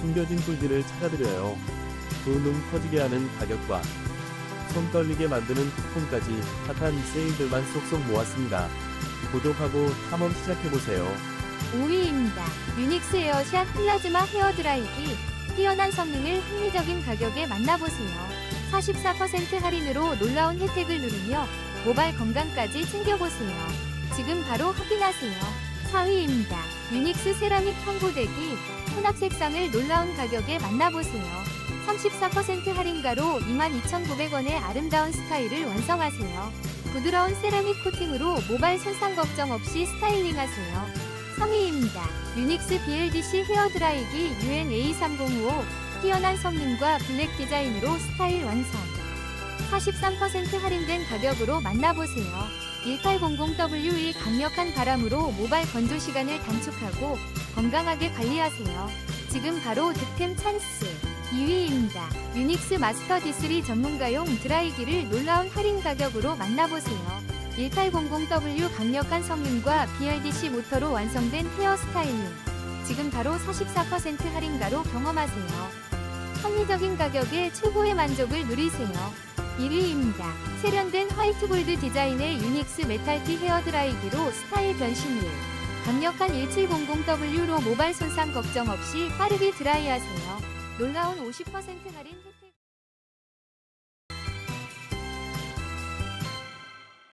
숨겨진 꿀들을 찾아드려요. 두눈 커지게 하는 가격과 손 떨리게 만드는 쿠폰까지 핫한 세일들만 쏙쏙 모았습니다. 구독하고 탐험 시작해보세요. 5위입니다. 유닉스 에어샷 플라즈마 헤어드라이기. 뛰어난 성능을 합리적인 가격에 만나보세요. 44% 할인으로 놀라운 혜택을 누리며 모발 건강까지 챙겨보세요. 지금 바로 확인하세요. 4위입니다. 유닉스 세라믹 청고대기. 혼합 색상을 놀라운 가격에 만나보세요. 34% 할인가로 22,900원의 아름다운 스타일을 완성하세요. 부드러운 세라믹 코팅으로 모발 손상 걱정 없이 스타일링하세요. 3위입니다. 유닉스 BLDC 헤어드라이기 UNA3055 뛰어난 성능과 블랙 디자인으로 스타일 완성. 43% 할인된 가격으로 만나보세요. 1800W의 강력한 바람으로 모발 건조 시간을 단축하고 건강하게 관리하세요. 지금 바로 득템 찬스. 2위입니다. 유닉스 마스터 D3 전문가용 드라이기를 놀라운 할인 가격으로 만나보세요. 1800W 강력한 성능과 BRDC 모터로 완성된 헤어 스타일링. 지금 바로 44% 할인가로 경험하세요. 합리적인 가격에 최고의 만족을 누리세요. 1위입니다. 세련된 화이트 골드 디자인의 유닉스 메탈티 헤어 드라이기로 스타일 변신을. 강력한 1700W로 모발 손상 걱정 없이 빠르게 드라이하세요. 놀라운 50% 할인